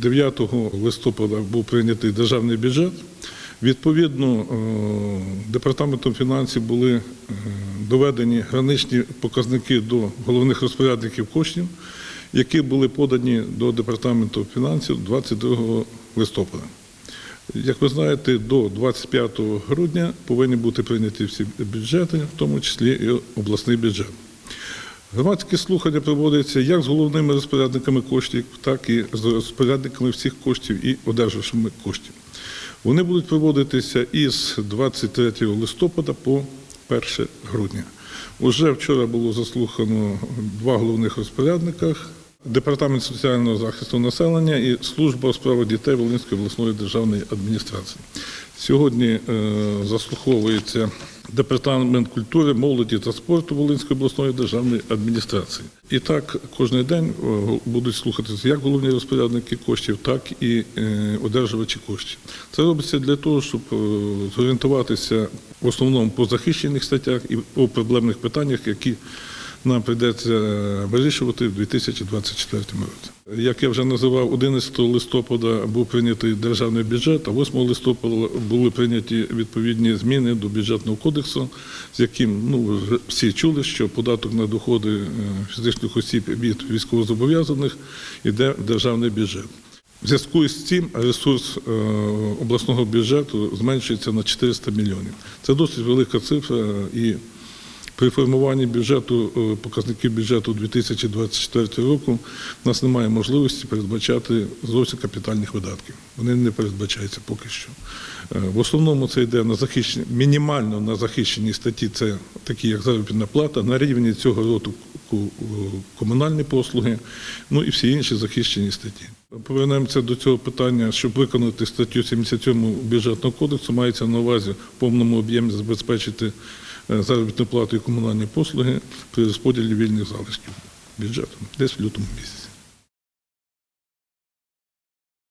9 листопада був прийнятий державний бюджет. Відповідно, е, департаментом фінансів були е, доведені граничні показники до головних розпорядників коштів, які були подані до департаменту фінансів 22 листопада. Як ви знаєте, до 25 грудня повинні бути прийняті всі бюджети, в тому числі і обласний бюджет. Громадські слухання проводяться як з головними розпорядниками коштів, так і з розпорядниками всіх коштів і одержавшими коштів. Вони будуть проводитися із 23 листопада по 1 грудня. Уже вчора було заслухано два головних розпорядниках. Департамент соціального захисту населення і служба у дітей Волинської обласної державної адміністрації. Сьогодні е, заслуховується департамент культури, молоді та спорту Волинської обласної державної адміністрації. І так кожен день е, будуть слухатися як головні розпорядники коштів, так і е, одержувачі коштів. Це робиться для того, щоб зорієнтуватися в основному по захищених статтях і по проблемних питаннях, які нам прийдеться е, вирішувати в 2024 році. Як я вже називав, 11 листопада був прийнятий державний бюджет, а 8 листопада були прийняті відповідні зміни до бюджетного кодексу, з яким ну всі чули, що податок на доходи е, фізичних осіб від військовозобов'язаних йде в державний бюджет. В зв'язку з цим ресурс е, обласного бюджету зменшується на 400 мільйонів. Це досить велика цифра і при формуванні бюджету, е, показників бюджету 2024 року в нас немає можливості передбачати зовсім капітальних видатків. Вони не передбачаються поки що. Е, В основному це йде на захищені, мінімально на захищені статті, це такі як заробітна плата, на рівні цього року е, комунальні послуги, ну і всі інші захищені статті. Повернемося до цього питання, щоб виконати статтю 77 бюджетного кодексу, мається на увазі в повному об'ємі забезпечити заробітну плату і комунальні послуги при розподілі вільних залишків бюджету десь в лютому місяці.